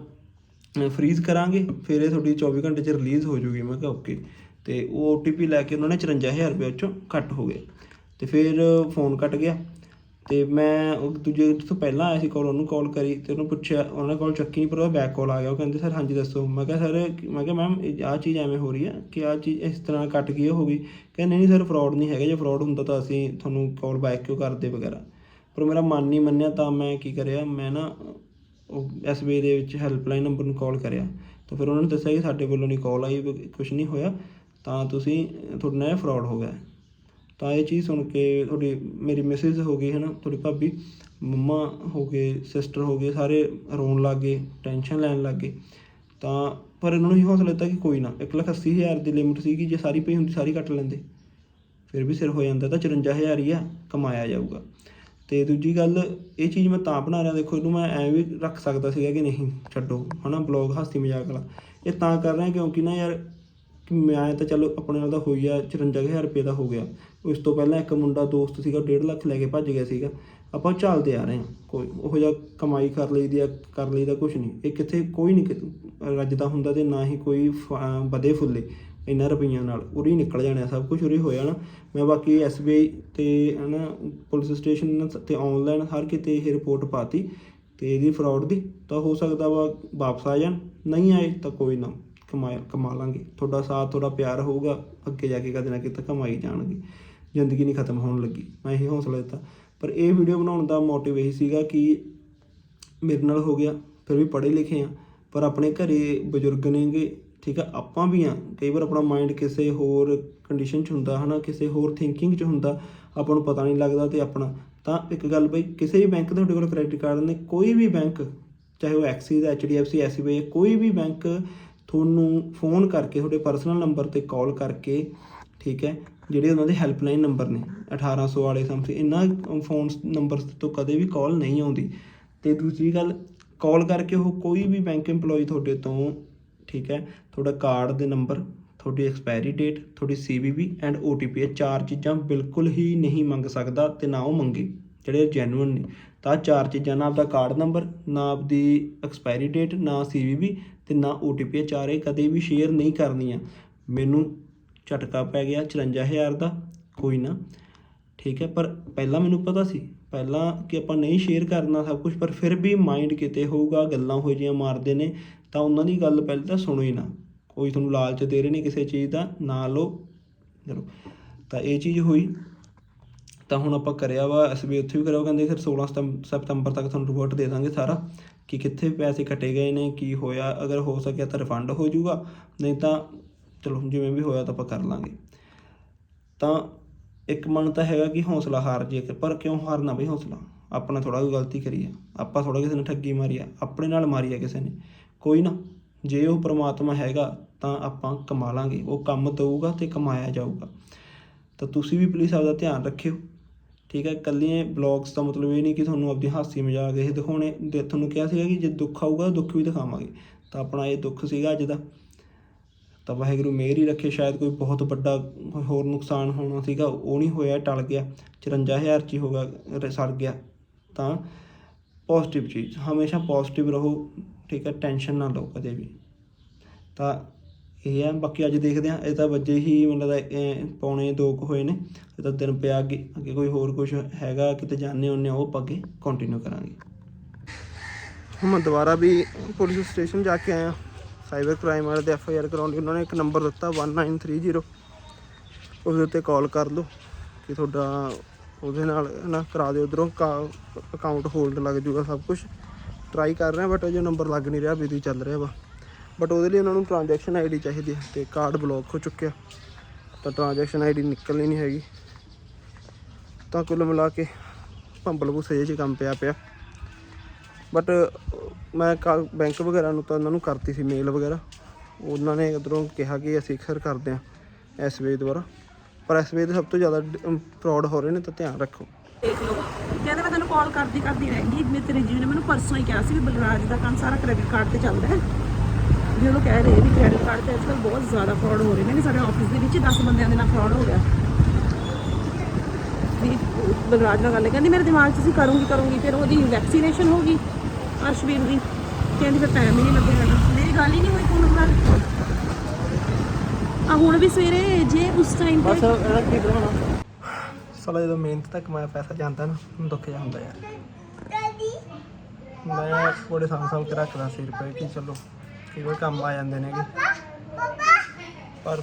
ਫਰੀਜ਼ ਕਰਾਂਗੇ, ਫਿਰ ਇਹ ਤੁਹਾਡੀ 24 ਘੰਟੇ ਚ ਰਿਲੀਜ਼ ਹੋ ਜੂਗੀ। ਮੈਂ ਕਿਹਾ ਓਕੇ ਤੇ ਉਹ OTP ਲੈ ਕੇ ਉਹਨਾਂ ਨੇ 54000 ਰੁਪਏ ਚੋਂ ਕੱਟ ਹੋ ਗਏ ਤੇ ਫਿਰ ਫੋਨ ਕੱਟ ਗਿਆ। ਤੇ ਮੈਂ ਉਹ ਦੂਜੇ ਤੋਂ ਪਹਿਲਾਂ ਆਇਆ ਸੀ ਕੋਲ ਉਹਨੂੰ ਕਾਲ ਕਰੀ ਤੇ ਉਹਨੂੰ ਪੁੱਛਿਆ, ਉਹਨਾਂ ਨੇ ਕਾਲ ਚੱਕੀ ਨਹੀਂ ਪਰ ਉਹਦਾ ਬੈਕ ਕਾਲ ਆ ਗਿਆ। ਉਹ ਕਹਿੰਦੇ, ਸਰ, ਹਾਂਜੀ, ਦੱਸੋ। ਮੈਂ ਕਿਹਾ, ਸਰ, ਮੈਂ ਕਿਹਾ ਮੈਮ ਆਹ ਚੀਜ਼ ਐਵੇਂ ਹੋ ਰਹੀ ਹੈ ਕਿ ਆਹ ਚੀਜ਼ ਇਸ ਤਰ੍ਹਾਂ ਕੱਟ ਗਈ ਹੋ ਗਈ। ਕਹਿੰਦੇ, ਨਹੀਂ ਨਹੀਂ ਸਰ ਫਰਾਡ ਨਹੀਂ ਹੈਗਾ। ਜੇ ਫਰਾਡ ਹੁੰਦਾ ਤਾਂ ਅਸੀਂ ਤੁਹਾਨੂੰ ਕਾਲ ਬੈਕ ਕਿਉਂ ਕਰਦੇ? ਵਗੈਰਾ। ਪਰ ਮੇਰਾ ਮਨ ਨਹੀਂ ਮੰਨਿਆ ਤਾਂ ਮੈਂ ਕੀ ਕਰਿਆ, ਮੈਂ ਨਾ ਉਹ ਐਸਬੀਆਈ ਦੇ ਵਿੱਚ ਹੈਲਪਲਾਈਨ ਨੰਬਰ ਨੂੰ ਕਾਲ ਕਰਿਆ। ਤਾਂ ਫਿਰ ਉਹਨਾਂ ਨੇ ਦੱਸਿਆ ਕਿ ਸਾਡੇ ਵੱਲੋਂ ਨਹੀਂ ਕਾਲ ਆਈ ਕੁਝ ਨਹੀਂ ਹੋਇਆ, ਤਾਂ ਤੁਸੀਂ ਤੁਹਾਡੇ ਨਾਲ ਫਰਾਡ ਹੋ ਗਿਆ। ਤਾਂ ਇਹ ਚੀਜ਼ ਸੁਣ ਕੇ ਤੁਹਾਡੀ, ਮੇਰੀ ਮੈਸੇਜ ਹੋ ਗਈ ਹੈ ਨਾ ਤੁਹਾਡੀ ਭਾਬੀ, ਮੰਮਾ ਹੋ ਗਏ ਸਿਸਟਰ ਹੋ ਗਏ, ਸਾਰੇ ਰੋਣ ਲੱਗ ਗਏ ਟੈਨਸ਼ਨ ਲੈਣ ਲੱਗ ਗਏ। ਤਾਂ ਪਰ ਇਹਨਾਂ ਨੂੰ ਹੀ ਹੌਸਲਾ ਦਿੱਤਾ ਕਿ ਕੋਈ ਨਾ, ਇੱਕ ਲੱਖ ਅੱਸੀ ਹਜ਼ਾਰ ਦੀ ਲਿਮਿਟ ਸੀਗੀ, ਜੇ ਸਾਰੀ ਪਈ ਹੁੰਦੀ, ਸਾਰੀ ਕੱਟ ਲੈਂਦੇ। ਫਿਰ ਵੀ ਸਿਰ ਹੋ ਜਾਂਦਾ ਤਾਂ 54000 ਹੀ ਆ, ਕਮਾਇਆ ਜਾਊਗਾ। ਤੇ ਦੂਜੀ ਗੱਲ, ਇਹ ਚੀਜ਼ ਮੈਂ ਤਾਂ ਬਣਾ ਰਿਹਾ, ਦੇਖੋ ਇਹਨੂੰ ਮੈਂ ਐਂ ਵੀ ਰੱਖ ਸਕਦਾ ਸੀਗਾ ਕਿ ਨਹੀਂ, ਛੱਡੋ, ਹਨਾ, ਬਲੌਗ, ਹਾਸੀ ਮਜ਼ਾਕ ਵਾਲਾ। ਇਹ ਤਾਂ ਕਰ ਰਿਹਾ ਕਿਉਂਕਿ ਨਾ ਯਾਰ, ਕਿ ਮੈਂ ਤਾਂ ਚਲੋ ਆਪਣੇ ਨਾਲ ਤਾਂ ਹੋਈ ਆ 54000 ਰੁਪਏ ਦਾ ਹੋ ਗਿਆ। ਉਸ ਤੋਂ ਪਹਿਲਾਂ ਇੱਕ ਮੁੰਡਾ ਦੋਸਤ ਸੀਗਾ 1.5 ਲੱਖ ਲੈ ਕੇ ਭੱਜ ਗਿਆ ਸੀਗਾ। ਆਪਾਂ ਚੱਲਦੇ ਆ ਰਹੇ ਹਾਂ, ਕੋਈ ਉਹੋ ਜਿਹਾ ਕਮਾਈ ਕਰ ਲਈ ਦੀ ਆ, ਕਰ ਲਈ ਦਾ ਕੁਝ ਨਹੀਂ। ਇਹ ਕਿੱਥੇ, ਕੋਈ ਨਹੀਂ ਰੱਜਦਾ ਹੁੰਦਾ ਤੇ ਨਾ ਹੀ ਕੋਈ ਫ- ਵਧੇ ਫੁੱਲੇ। ਇਹਨਾਂ ਰੁਪਈਆਂ ਨਾਲ ਉਰੀ ਨਿਕਲ ਜਾਣਾ, ਸਭ ਕੁਝ ਉਰੀ ਹੋ ਜਾਣਾ ਮੈਂ ਬਾਕੀ SBI ਤੇ ਹਨਾ, ਪੁਲਿਸ ਸਟੇਸ਼ਨ ਤੇ ਆਨਲਾਈਨ ਹਰ ਕਿਤੇ ਇਹ ਰਿਪੋਰਟ ਪਾਤੀ ਤੇ ਇਹਦੀ ਫਰਾਡ ਦੀ, ਤਾਂ ਹੋ ਸਕਦਾ ਵਾ ਵਾਪਸ ਆ ਜਾਣ। ਨਹੀਂ ਆਏ ਤਾਂ ਕੋਈ ਨਾ, ਕਮਾ ਕਮਾ ਲਾਂਗੇ। ਤੁਹਾਡਾ ਸਾਥ, ਤੁਹਾਡਾ ਪਿਆਰ ਹੋਊਗਾ, ਅੱਗੇ ਜਾ ਕੇ ਕਦੇ ਨਾ ਕਿਤੇ ਕਮਾਈ ਜਾਣਗੇ। ਜ਼ਿੰਦਗੀ ਨਹੀਂ ਖਤਮ ਹੋਣ ਲੱਗੀ, ਮੈਂ ਇਹੀ ਹੌਸਲਾ ਦਿੱਤਾ। ਪਰ ਇਹ ਵੀਡੀਓ ਬਣਾਉਣ ਦਾ ਮੋਟਿਵ ਇਹੀ ਸੀਗਾ ਕਿ ਮੇਰੇ ਨਾਲ ਹੋ ਗਿਆ, ਫਿਰ ਵੀ ਪੜ੍ਹੇ ਲਿਖੇ ਆ, ਪਰ ਆਪਣੇ ਘਰੇ ਬਜ਼ੁਰਗ ਨੇਗੇ ਠੀਕ ਆ, ਆਪਾਂ ਵੀ ਆ, ਕਈ ਵਾਰ ਆਪਣਾ ਮਾਈਂਡ ਕਿਸੇ ਹੋਰ ਕੰਡੀਸ਼ਨ 'ਚ ਹੁੰਦਾ, ਹਨਾ, ਕਿਸੇ ਹੋਰ ਥਿੰਕਿੰਗ 'ਚ ਹੁੰਦਾ, ਆਪਾਂ ਨੂੰ ਪਤਾ ਨਹੀਂ ਲੱਗਦਾ ਤੇ ਆਪਣਾ। ਤਾਂ ਇੱਕ ਗੱਲ ਬਈ, ਕਿਸੇ ਵੀ ਬੈਂਕ ਤੁਹਾਡੇ ਕੋਲ ਕ੍ਰੈਡਿਟ ਕਾਰਡ ਨੇ, ਕੋਈ ਵੀ ਬੈਂਕ ਚਾਹੇ ਉਹ ਐਕਸਿਸ ਐਚਡੀਐਫਸੀ ਐਸਬੀਆਈ ਕੋਈ ਵੀ ਬੈਂਕ ਤੁਹਾਨੂੰ ਫੋਨ ਕਰਕੇ, ਤੁਹਾਡੇ ਪਰਸਨਲ ਨੰਬਰ ਤੇ ਕਾਲ ਕਰਕੇ, ਠੀਕ ਹੈ, ਜਿਹੜੇ ਉਹਨਾਂ ਦੇ ਹੈਲਪਲਾਈਨ ਨੰਬਰ ਨੇ 1800 ਵਾਲੇ ਸਮਥਿੰਗ ਇਹਨਾਂ ਫੋਨ ਨੰਬਰਸ ਤੋਂ ਕਦੇ ਵੀ ਕਾਲ ਨਹੀਂ ਆਉਂਦੀ। ਤੇ ਦੂਜੀ ਗੱਲ ਕਾਲ ਕਰਕੇ ਉਹ ਕੋਈ ਵੀ ਬੈਂਕ EMPLOYE ਤੁਹਾਡੇ ਤੋਂ ਠੀਕ ਹੈ। ਤੁਹਾਡਾ ਕਾਰਡ ਦੇ ਨੰਬਰ ਤੁਹਾਡੀ ਐਕਸਪਾਇਰੀ ਡੇਟ ਤੁਹਾਡੀ CVV ਐਂਡ OTP ਇਹ ਚਾਰ ਚੀਜ਼ਾਂ ਬਿਲਕੁਲ ਹੀ ਨਹੀਂ ਮੰਗ ਸਕਦਾ ਤੇ ਨਾ ਉਹ ਮੰਗੇ, ਜਿਹੜੇ ਜੈਨੂਇਨ ਨੇ। ਤਾਂ ਚਾਰ ਚੀਜ਼ਾਂ, ਨਾ ਆਪਦਾ ਕਾਰਡ ਨੰਬਰ ਨਾ ਆਪਦੀ ਐਕਸਪਾਇਰੀ ਡੇਟ ਨਾ CVV ਤੇ ਨਾ OTP ਇਹ ਚਾਰੇ ਕਦੇ ਵੀ ਸ਼ੇਅਰ ਨਹੀਂ ਕਰਨੀਆਂ। ਮੈਨੂੰ ਝਟਕਾ ਪੈ ਗਿਆ 54000 ਦਾ, ਕੋਈ ਨਾ। ਠੀਕ ਹੈ, ਪਰ ਪਹਿਲਾਂ ਮੈਨੂੰ ਪਤਾ ਸੀ, ਪਹਿਲਾਂ ਕਿ ਆਪਾਂ ਨਹੀਂ ਸ਼ੇਅਰ ਕਰਨਾ ਸਭ ਕੁਝ ਪਰ ਫਿਰ ਵੀ ਮਾਈਂਡ ਕਿਤੇ ਹੋਊਗਾ, ਗੱਲਾਂ ਹੋ ਜੀਆਂ ਮਾਰਦੇ ਨੇ ਤਾਂ ਉਹਨਾਂ ਦੀ ਗੱਲ ਪਹਿਲੇ ਤਾਂ ਸੁਣੋ ਹੀ ਨਾ। ਕੋਈ ਤੁਹਾਨੂੰ ਲਾਲਚ ਦੇ ਰਹੇ ਨੇ ਕਿਸੇ ਚੀਜ਼ ਦਾ, ਨਾ ਲਓ। ਚਲੋ, ਤਾਂ ਇਹ ਚੀਜ਼ ਹੋਈ। ਤਾਂ ਹੁਣ ਆਪਾਂ ਕਰਿਆ ਵਾ, ਅਸੀਂ ਵੀ ਉੱਥੇ ਵੀ ਕਰਿਆ ਉਹ ਕਹਿੰਦੇ ਫਿਰ 16 ਸਤੰਬ- ਸਤੰਬਰ ਤੱਕ ਤੁਹਾਨੂੰ ਰਿਪੋਰਟ ਦੇ ਦਾਂਗੇ ਸਾਰਾ, ਕਿ ਕਿੱਥੇ ਪੈਸੇ ਕੱਟੇ ਗਏ ਨੇ, ਕੀ ਹੋਇਆ, ਅਗਰ ਹੋ ਸਕਿਆ ਤਾਂ ਰਿਫੰਡ ਹੋ ਜਾਊਗਾ, ਨਹੀਂ ਤਾਂ ਚਲੋ, ਜਿਵੇਂ ਵੀ ਹੋਇਆ ਤਾਂ ਆਪਾਂ ਕਰ ਲਾਂਗੇ। ਤਾਂ ਇੱਕ ਮਨ ਤਾਂ ਹੈਗਾ ਕਿ ਹੌਸਲਾ ਹਾਰ ਜੇ, ਪਰ ਕਿਉਂ ਹਾਰਨਾ ਬਈ ਹੌਸਲਾ? ਆਪਣਾ ਥੋੜਾ ਕੋਈ ਗਲਤੀ ਕਰੀ ਆ। ਆਪਾਂ ਥੋੜਾ ਕਿਸੇ ਨੇ ਠੱਗੀ ਮਾਰੀ ਆ। ਆਪਣੇ ਨਾਲ ਮਾਰੀ ਆ ਕਿਸੇ ਨੇ। ਕੋਈ ਨਾ, ਜੇ ਉਹ ਪ੍ਰਮਾਤਮਾ ਹੈਗਾ ਤਾਂ ਆਪਾਂ ਕਮਾ ਲਾਂਗੇ। ਉਹ ਕੰਮ ਦਊਗਾ ਤੇ ਕਮਾਇਆ ਜਾਊਗਾ। ਤਾਂ ਤੁਸੀਂ ਵੀ ਪਲੀਜ਼ ਆਪਦਾ ਧਿਆਨ ਰੱਖਿਓ। ਠੀਕ ਹੈ ਕੱਲੀਆਂ ਬਲੌਗਸ ਦਾ ਮਤਲਬ ਇਹ ਨਹੀਂ ਕਿ ਤੁਹਾਨੂੰ ਆਪਦੀ ਹਾਸੀ ਮਜ਼ਾਕ ਇਹ ਦਿਖਾਉਣੇ। ਦੇ ਤੁਹਾਨੂੰ ਕਿਹਾ ਸੀਗਾ ਕਿ ਜੇ ਦੁੱਖ ਆਊਗਾ ਦੁੱਖ ਵੀ ਦਿਖਾਵਾਂਗੇ। ਤਾਂ ਆਪਣਾ ਇਹ ਦੁੱਖ ਸੀਗਾ ਅੱਜ ਦਾ। ਤਾਂ ਵਾਹਿਗੁਰੂ ਮਿਹਰ ਹੀ ਰੱਖੇ। ਸ਼ਾਇਦ ਕੋਈ ਬਹੁਤ ਵੱਡਾ ਹੋਰ ਨੁਕਸਾਨ ਹੋਣਾ ਸੀਗਾ। ਉਹ ਨਹੀਂ ਹੋਇਆ, ਟਲ ਗਿਆ। 54000 ਚ ਹੀ ਹੋਗਾ, ਰ- ਸਰ ਗਿਆ। ਤਾਂ ਪੋਜ਼ਿਟਿਵ ਚੀਜ਼, ਹਮੇਸ਼ਾ ਪੋਜ਼ਿਟਿਵ ਰਹੋ, ਠੀਕ ਹੈ ਟੈਨਸ਼ਨ ਨਾ ਲਓ ਕਦੇ ਵੀ। ਤਾਂ ਇਹ ਹੈ ਬਾਕੀ ਅੱਜ ਦੇਖਦੇ ਹਾਂ, ਇਹ ਤਾਂ ਵੱਜੇ ਹੀ ਮੈਨੂੰ ਲੱਗਦਾ ਇਹ ਪੌਣੇ 2 ਕੁ ਹੋਏ ਨੇ, ਇਹ ਤਾਂ ਦਿਨ ਪਿਆ ਅੱਗੇ ਅੱਗੇ ਕੋਈ ਹੋਰ ਕੁਝ ਹੈਗਾ, ਕਿਤੇ ਜਾਣੇ ਹੁੰਨੇ ਉਹ ਆਪਾਂ ਅੱਗੇ ਕੰਟੀਨਿਊ ਕਰਾਂਗੇ। ਹੁਣ ਮੈਂ ਦੁਬਾਰਾ ਵੀ ਪੁਲਿਸ ਸਟੇਸ਼ਨ ਜਾ ਕੇ ਆਇਆ ਸਾਈਬਰ ਕ੍ਰਾਈਮ ਵਾਲੇ ਦੇ ਐਫ ਆਈ ਆਰ ਕਰਾਉਣ ਦੀ ਉਹਨਾਂ ਨੇ ਇੱਕ ਨੰਬਰ ਦਿੱਤਾ 1930 ਉਸ ਦੇ ਉੱਤੇ ਕਾਲ ਕਰ ਲਓ ਕਿ ਤੁਹਾਡਾ ਉਹਦੇ ਨਾਲ ਨਾ ਕਰਾ ਦਿਓ। ਉਧਰੋਂ ਅਕਾਊਂਟ ਹੋਲਡ ਲੱਗ ਜੂਗਾ ਸਭ ਕੁਝ ਟਰਾਈ ਕਰ ਰਹੇ ਹਾਂ ਬਟ ਅਜੇ ਨੰਬਰ ਲੱਗ ਨਹੀਂ ਰਿਹਾ ਬਿਜ਼ੀ ਚੱਲ ਰਿਹਾ ਵਾ ਬਟ ਉਹਦੇ ਲਈ ਉਹਨਾਂ ਨੂੰ ਟ੍ਰਾਂਜੈਕਸ਼ਨ ਆਈਡੀ ਚਾਹੀਦੀ ਹੈ ਤੇ ਕਾਰਡ ਬਲੌਕ ਹੋ ਚੁੱਕਿਆ। ਤਾਂ ਟ੍ਰਾਂਜੈਕਸ਼ਨ ਆਈਡੀ ਨਿਕਲਣੀ ਨਹੀਂ ਹੈਗੀ। ਤਾਂ ਕੁੱਲ ਮਿਲਾ ਕੇ ਭੰਬਲ ਭੂਸੇ ਜਿਹੇ 'ਚ ਕੰਮ ਪਿਆ ਪਿਆ। ਬਟ ਮੈਂ ਬੈਂਕ ਵਗੈਰਾ ਨੂੰ ਤਾਂ ਉਹਨਾਂ ਨੂੰ ਕਰਤੀ ਸੀ ਮੇਲ ਵਗੈਰਾ। ਉਹਨਾਂ ਨੇ ਉਧਰੋਂ ਕਿਹਾ ਕਿ ਅਸੀਂ ਖਰ ਕਰਦੇ ਹਾਂ ਐਸਬੀਆਈ ਦੁਆਰਾ ਪਰ ਐਸਬੀਆਈ ਸਭ ਤੋਂ ਜ਼ਿਆਦਾ ਫਰਾਡ ਹੋ ਰਹੇ ਨੇ, ਤਾਂ ਧਿਆਨ ਰੱਖੋ। ਦੇਖ ਲਓ। ਕਹਿੰਦਾ ਮੈਂ ਤੈਨੂੰ ਕਾਲ ਕਰਦੀ ਕਰਦੀ ਰਹਿ ਗਈ ਮੈਂ ਤੇਰੇ ਜੀ ਨੇ ਮੈਨੂੰ ਪਰਸੋਂ ਹੀ ਕਿਹਾ ਸੀ ਵੀ ਬਲਰਾਜ ਦਾ ਕੰਮ ਸਾਰਾ ਕ੍ਰੈਡਿਟ ਕਾਰਡ ਤੇ ਚੱਲਦਾ ਹੈ। ਵੀ ਉਹਨੂੰ ਕਹਿ ਰਹੇ ਵੀ ਕ੍ਰੈਡਿਟ ਕਾਰਡ ਤੇ ਅੱਜਕੱਲ ਬਹੁਤ ਜ਼ਿਆਦਾ ਫਰਾਡ ਹੋ ਰਹੇ ਨੇ ਸਾਡੇ ਆਫਿਸ ਦੇ ਵਿੱਚ 10 ਬੰਦਿਆਂ ਦੇ ਨਾਲ ਫਰਾਡ ਹੋ ਗਿਆ। ਵੀ ਬਲਰਾਜ ਨਾਲ ਗੱਲ ਕਹਿੰਦੀ ਮੇਰੇ ਦਿਮਾਗ 'ਚ ਸੀ, ਕਰੂੰਗੀ ਕਰੂੰਗੀ, ਫਿਰ ਉਹਦੀ ਵੈਕਸੀਨੇਸ਼ਨ ਹੋ ਗਈ ਅਰਸ਼ਵੀਰ ਦੀ। ਕਹਿੰਦੀ ਫਿਰ ਟਾਈਮ ਹੀ ਨਹੀਂ ਲੱਗੇਗਾ ਮੇਰੀ ਗੱਲ ਹੀ ਨਹੀਂ ਹੋਈ ਫੋਨ ਨਾਲ। ਆ ਹੁਣ ਵੀ ਸਵੇਰੇ ਜੇ ਉਸ ਟਾਈਮ ਤੇ ਇਹਦਾ ਕੀ ਬਣਾਉਣਾ ਸਾਲਾ ਜਦੋਂ ਮਿਹਨਤ ਤੱਕ ਮੈਂ ਪੈਸਾ ਜਾਂਦਾ ਨਾ ਦੁੱਖ ਜਾ ਹੁੰਦਾ ਯਾਰ। ਮੈਂ ਬੜੇ ਸਾਂਭ ਸਾਂਭ ਕੇ ਰੱਖਦਾ ਸੀ ਰੁਪਏ ਕਿ ਚਲੋ, ਕਈ ਵਾਰ ਕੰਮ ਆ ਜਾਂਦੇ ਨੇਗੇ। ਪਰ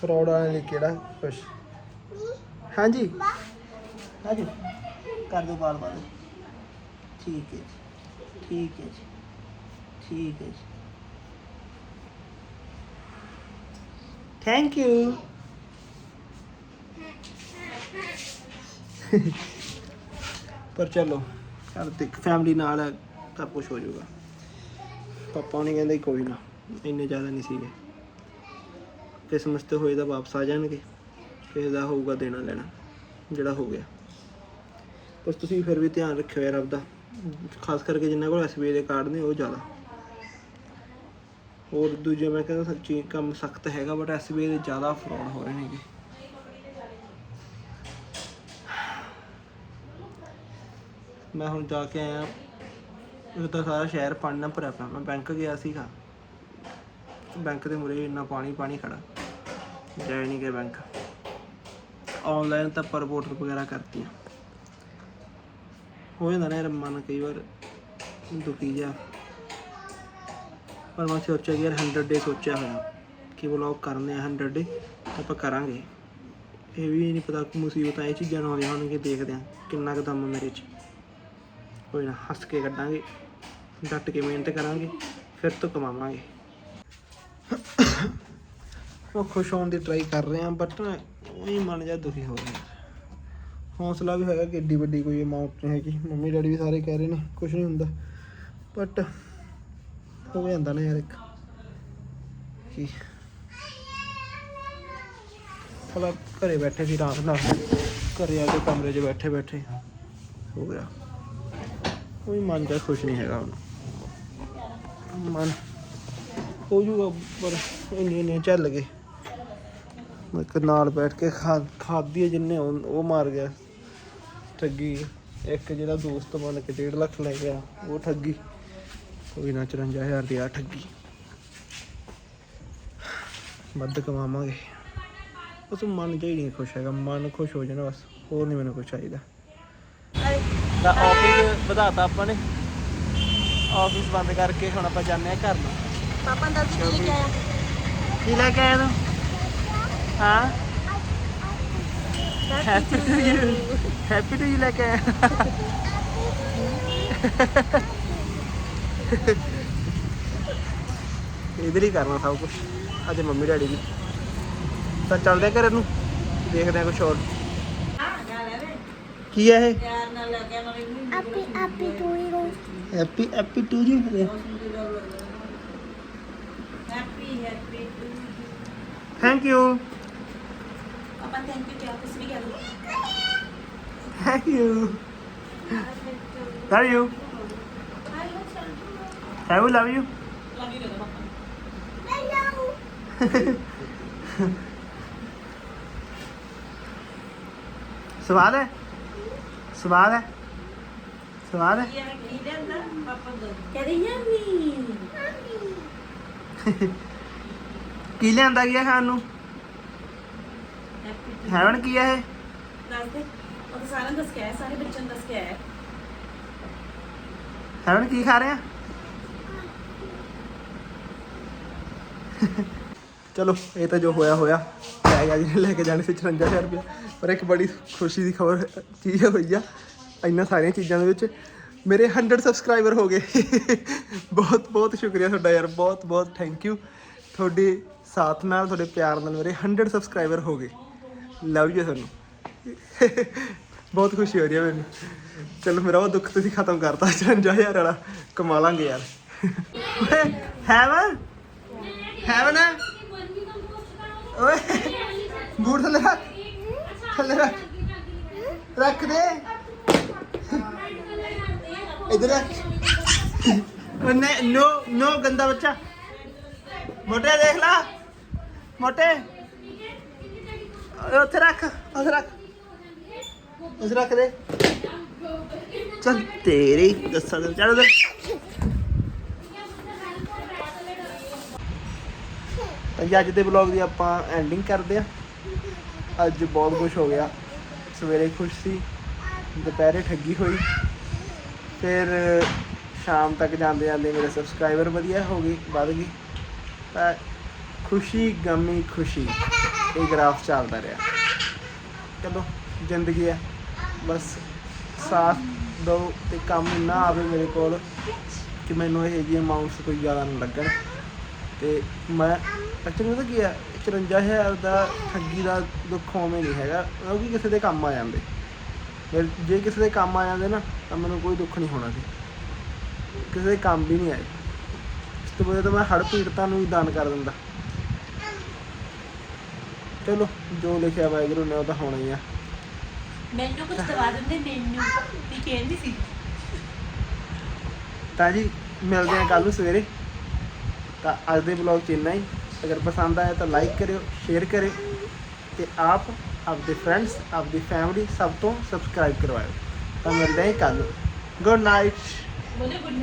ਫਰਾਡ ਵਾਲੇ ਲਈ ਕਿਹੜਾ ਕੁਛ? ਹਾਂਜੀ? ਹਾਂਜੀ? ਕਰ ਦਿਓ ਬਾਰ ਬਾਰ ਠੀਕ ਹੈ ਜੀ, ਠੀਕ ਹੈ ਜੀ, ਠੀਕ ਹੈ ਜੀ। ਥੈਂਕ ਯੂ ਪਰ ਚਲੋ ਘਰ ਤੇ ਫੈਮਿਲੀ ਨਾਲ ਹੈ ਤਾਂ ਕੁਝ ਹੋ ਜਾਊਗਾ। ਪਾਪਾ ਨੇ ਕਹਿੰਦੇ ਕੋਈ ਨਾ, ਇੰਨੇ ਜ਼ਿਆਦਾ ਨਹੀਂ ਸੀਗੇ। ਕਿਸਮਤ ਤੇ ਹੋਏ ਤਾਂ ਵਾਪਸ ਆ ਜਾਣਗੇ। ਕਿਸੇ ਦਾ ਹੋਊਗਾ ਦੇਣਾ ਲੈਣਾ, ਜਿਹੜਾ ਹੋ ਗਿਆ। ਬਸ ਤੁਸੀਂ ਫਿਰ ਵੀ ਧਿਆਨ ਰੱਖਿਓ ਯਾਰ ਆਪਦਾ। ਖਾਸ ਕਰਕੇ ਜਿਨ੍ਹਾਂ ਕੋਲ ਐਸਬੀਆਈ ਦੇ ਕਾਰਡ ਨੇ, ਉਹ ਜ਼ਿਆਦਾ। ਹੋਰ ਦੂਜਾ ਮੈਂ ਕਹਿੰਦਾ ਸੱਚੀ ਕੰਮ ਸਖਤ ਹੈਗਾ ਬਟ ਐਸਬੀਆਈ ਦੇ ਜ਼ਿਆਦਾ ਫਰਾਡ ਹੋ ਰਹੇ ਨੇਗੇ। ਮੈਂ ਹੁਣ ਜਾ ਕੇ ਆਇਆ ਉਹ ਤਾਂ ਸਾਰਾ ਸ਼ਹਿਰ ਪਾਣੀ ਨਾਲ ਭਰਿਆ ਪਿਆ, ਮੈਂ ਬੈਂਕ ਗਿਆ ਸੀਗਾ। ਬੈਂਕ ਦੇ ਮੂਹਰੇ ਇੰਨਾ ਪਾਣੀ ਪਾਣੀ ਖੜਾ। ਜਾਇ ਨਹੀਂ ਗਿਆ ਬੈਂਕ। ਆਨਲਾਈਨ ਤਾਂ ਪਰ ਵਗੈਰਾ ਕਰਤੀਆਂ। ਹੋ ਜਾਂਦਾ ਨਾ ਯਾਰ, ਮਨ ਕਈ ਵਾਰ ਦੁਖੀ ਜਾ ਪਰ ਮੈਂ ਸੋਚਿਆ ਕਿ ਯਾਰ 100 ਡੇ ਸੋਚਿਆ ਹੋਇਆ ਕਿ ਵਲੌਗ ਕਰਨੇ ਆ 100 ਡੇ ਆਪਾਂ ਕਰਾਂਗੇ। ਇਹ ਵੀ ਨਹੀਂ ਪਤਾ ਕਿ ਮੁਸੀਬਤਾਂ ਇਹ ਚੀਜ਼ਾਂ ਨਾਲ ਆਉਂਦੀਆਂ ਹੋਣਗੀਆਂ, ਦੇਖਦੇ ਆ ਕਿੰਨਾ ਕੁ ਦਮ ਮੇਰੇ 'ਚ। ਕੋਈ ਨਾ, ਹੱਸ ਕੇ ਕੱਢਾਂਗੇ, ਡੱਟ ਕੇ ਮਿਹਨਤ ਕਰਾਂਗੇ, ਫਿਰ ਤੋਂ ਕਮਾਵਾਂਗੇ। ਉਹ ਖੁਸ਼ ਹੋਣ ਦੀ ਟਰਾਈ ਕਰ ਰਹੇ ਹਾਂ ਬਟ ਉਹੀ ਮਨ ਜਾ ਦੁਖੀ ਹੋ ਰਿਹਾ। ਹੌਸਲਾ ਵੀ ਹੈਗਾ ਕਿ ਏਡੀ ਵੱਡੀ ਕੋਈ ਅਮਾਉਂਟ ਨਹੀਂ ਹੈਗੀ। ਮੰਮੀ ਡੈਡੀ ਵੀ ਸਾਰੇ ਕਹਿ ਰਹੇ ਨੇ ਕੁਝ ਨਹੀਂ ਹੁੰਦਾ। ਬਟ ਹੋ ਜਾਂਦਾ ਨਾ ਯਾਰ ਇੱਕ। ਕੀ? ਚਲੋ ਘਰੇ ਬੈਠੇ ਸੀ ਆਰਾਮ ਨਾਲ। ਘਰੇ ਆ ਕੇ ਕਮਰੇ 'ਚ ਬੈਠੇ ਬੈਠੇ। ਹੋ ਗਿਆ। ਕੋਈ ਮਨ ਜਾ ਖੁਸ਼ ਨਹੀਂ ਹੈਗਾ ਹੁਣ। ਮਨ ਹੋ ਜੂਗਾ ਪਰ ਇੰਨੇ ਇੰਨੇ ਚੱਲ ਗਏ। ਮੈਂ ਨਾਲ ਬੈਠ ਕੇ ਖਾ ਖਾਦੀ ਜਿੰਨੇ ਉਹ ਉਹ ਮਾਰ ਗਿਆ। ਠੱਗੀ। ਇੱਕ ਜਿਹੜਾ ਦੋਸਤ ਬਣ ਕੇ 1.5 ਲੱਖ ਲੈ ਗਿਆ, ਉਹ ਠੱਗੀ। ਕੋਈ ਨਾ 54000 ਦੀ ਆ ਠੱਗੀ। ਵੱਧ ਕਮਾਵਾਂਗੇ। ਉਸ ਮਨ ਹੀ ਨਹੀਂ ਖੁਸ਼ ਹੈਗਾ ਮਨ ਖੁਸ਼ ਹੋ ਜਾਣਾ ਬਸ ਹੋਰ ਨਹੀਂ ਮੈਨੂੰ ਕੁਝ ਚਾਹੀਦਾ। ਤਾਂ ਆਫਿਸ ਵਧਾਤਾ ਆਪਾਂ ਨੇ। ਆਫਿਸ ਬੰਦ ਕਰਕੇ ਹੁਣ ਆਪਾਂ ਜਾਂਦੇ ਆ ਘਰ ਨੂੰ। ਪਾਪਾ ਦਾ ਕੀ ਲਿਖਿਆ ਕੀ ਲੈ ਕੇ ਆਇਆ ਤੂੰ? ਹਾਂ? Happy to you happy to you ਲੈ ਕੇ ਆਇਆ। ਇਧਰ ਹੀ ਕਰਨਾ ਸਭ ਕੁਝ ਅੱਜ ਮੰਮੀ ਡੈਡੀ ਵੀ ਤਾਂ ਚੱਲਦੇ ਆ ਘਰ ਨੂੰ। ਦੇਖਦੇ ਆ ਕੁਝ ਹੋਰ। ਕੀ ਹੈ ਇਹ? Happy, happy to you. Happy happy to you happy happy thank you papa thank you ਕਿਹਾ ਕੁਝ ਵੀ ਕਹਿ। ਦੋ ਥੈਂਕ ਯੂ ਲਵ ਯੂ ਹੈ will ਲਵ ਯੂ ਸਵਾਦ ਹੈ ਸਵਾਦ ਹੈ ਸਵਾਦ ਹੈ ਕੀ ਲੈਂਦਾ ਕੀ ਲਿਆਂਦਾ ਗਿਆ ਖਾਣ ਨੂੰ? ਹੈਵਨ ਕੀ ਹੈ ਇਹ? ਹੈਵਨ ਕੀ ਖਾ ਰਹੇ? ਆ ਚਲੋ, ਇਹ ਤਾਂ ਜੋ ਹੋਇਆ ਹੋਇਆ। ਪੈ ਹੈਗਾ ਜਿਹਨੇ ਲੈ ਕੇ ਜਾਣੇ ਸੀ 54000 ਰੁਪਇਆ। ਪਰ ਇੱਕ ਬੜੀ ਖੁਸ਼ੀ ਦੀ ਖਬਰ, ਚੀਜ਼ ਹੋਈ ਆ, ਇੰਨਾ ਸਾਰੀਆਂ ਚੀਜ਼ਾਂ ਦੇ ਵਿੱਚ। ਮੇਰੇ 100 ਸਬਸਕ੍ਰਾਈਬਰ ਹੋ ਗਏ। ਬਹੁਤ ਬਹੁਤ ਸ਼ੁਕਰੀਆ ਤੁਹਾਡਾ ਯਾਰ, ਬਹੁਤ ਬਹੁਤ ਥੈਂਕ ਯੂ ਤੁਹਾਡੇ ਸਾਥ ਨਾਲ, ਤੁਹਾਡੇ ਪਿਆਰ ਨਾਲ ਮੇਰੇ 100 ਸਬਸਕ੍ਰਾਈਬਰ ਹੋ ਗਏ। ਲਵ ਯੂ ਤੁਹਾਨੂੰ। ਬਹੁਤ ਖੁਸ਼ੀ ਹੋ ਰਹੀ ਹੈ ਮੈਨੂੰ। ਚਲੋ, ਮੇਰਾ ਉਹ ਦੁੱਖ ਤੁਸੀਂ ਖਤਮ ਕਰਤਾ 54000 ਵਾਲਾ। ਕਮਾ ਲਾਂਗੇ ਯਾਰ। ਹੈ ਵਾ ਹੈਵਨ ਹੈਵਨ ਓਏ, ਬੂਟ ਥੱਲੇ ਰੱਖ। ਥੱਲੇ ਰੱਖ। ਰੱਖ ਦੇ। ਇਧਰ ਰੱਖ। ਉਹਨੇ ਨੋ ਨੋ ਗੰਦਾ ਬੱਚਾ। ਮੋਟੇ ਦੇਖ ਲਾ। ਮੋਟੇ। ਉੱਥੇ ਰੱਖ ਉੱਥੇ ਰੱਖ। ਉੱਥੇ ਰੱਖ ਦੇ। ਚੱਲ, ਤੇਰੀ ਦੱਸਾਂ ਚੱਲ ਉਧਰ। ਜੀ ਅੱਜ ਦੇ ਵਲੌਗ ਦੀ ਆਪਾਂ ਐਂਡਿੰਗ ਕਰਦੇ ਆ ਅੱਜ ਬਹੁਤ ਕੁਝ ਹੋ ਗਿਆ। ਸਵੇਰੇ ਖੁਸ਼ ਸੀ, ਦੁਪਹਿਰੇ ਠੱਗੀ ਹੋਈ। ਫਿਰ ਸ਼ਾਮ ਤੱਕ ਜਾਂਦੇ ਜਾਂਦੇ ਮੇਰੇ ਸਬਸਕ੍ਰਾਈਬਰ ਵਧੀਆ ਹੋ ਗਏ, ਵੱਧ ਗਏ। ਤਾਂ ਖੁਸ਼ੀ ਗਮੀ ਖੁਸ਼ੀ, ਇਹ ਗ੍ਰਾਫ ਚੱਲਦਾ ਰਿਹਾ। ਚਲੋ, ਜ਼ਿੰਦਗੀ ਹੈ। ਬਸ ਸਾਥ ਦੋ ਤੇ ਕੰਮ ਨਾ ਆਵੇ ਮੇਰੇ ਕੋਲ, ਕਿ ਮੈਨੂੰ ਇਹ ਜਿਹੇ ਅਮਾਉਂਟਸ ਕੋਈ ਜ਼ਿਆਦਾ ਨਾ ਲੱਗਣ। ਤੇ ਮੈਂ ਐਕਚੁਅਲੀ ਉਹਦਾ ਕੀ ਆ? 54000 ਦਾ ਠੱਗੀ ਦਾ ਦੁੱਖ ਉਵੇਂ ਨਹੀਂ ਹੈਗਾ। ਉਹ ਵੀ ਕਿਸੇ ਦੇ ਕੰਮ ਆ ਜਾਂਦੇ। ਫਿਰ ਜੇ ਕਿਸੇ ਦੇ ਕੰਮ ਆ ਜਾਂਦੇ ਨਾ ਤਾਂ ਮੈਨੂੰ ਕੋਈ ਦੁੱਖ ਨਹੀਂ ਹੋਣਾ ਸੀ। ਕਿਸੇ ਦੇ ਕੰਮ ਵੀ ਨਹੀਂ ਆਏ। ਇਸ ਤੋਂ ਬਾਅਦ ਤਾਂ ਮੈਂ ਹੜ ਪੀੜਤਾਂ ਨੂੰ ਹੀ ਦਾਨ ਕਰ ਦਿੰਦਾ। ਚਲੋ ਜੋ ਲਿਖਿਆ ਵਾਹਿਗੁਰੂ ਨੇ ਉਹ ਤਾਂ ਹੋਣਾ ਹੀ ਆ। ਮੈਨੂੰ ਕੁਝ ਦਵਾ ਦਿੰਦੇ ਮੈਨੂੰ। ਵੀ ਕਹਿੰਦੀ ਸੀ। ਤਾਂ ਜੀ ਮਿਲਦੇ ਹਾਂ ਕੱਲ ਨੂੰ ਸਵੇਰੇ। ਤਾਂ ਅੱਜ ਦੇ ਵਲੌਗ 'ਚ ਇੰਨਾ ਹੀ। ਅਗਰ ਪਸੰਦ ਆਇਆ ਤਾਂ ਲਾਈਕ ਕਰਿਓ ਸ਼ੇਅਰ ਕਰਿਓ ਤੇ ਆਪ ਆਪਦੇ ਫਰੈਂਡਸ ਆਪਦੀ ਫੈਮਿਲੀ ਸਭ ਤੋਂ ਸਬਸਕ੍ਰਾਈਬ ਕਰਵਾਇਓ। ਤਾਂ ਮਿਲਦੇ ਹਾਂ ਕੱਲ ਗੁੱਡ ਨਾਈਟ ਬੋਲੇ ਗੁੱਡ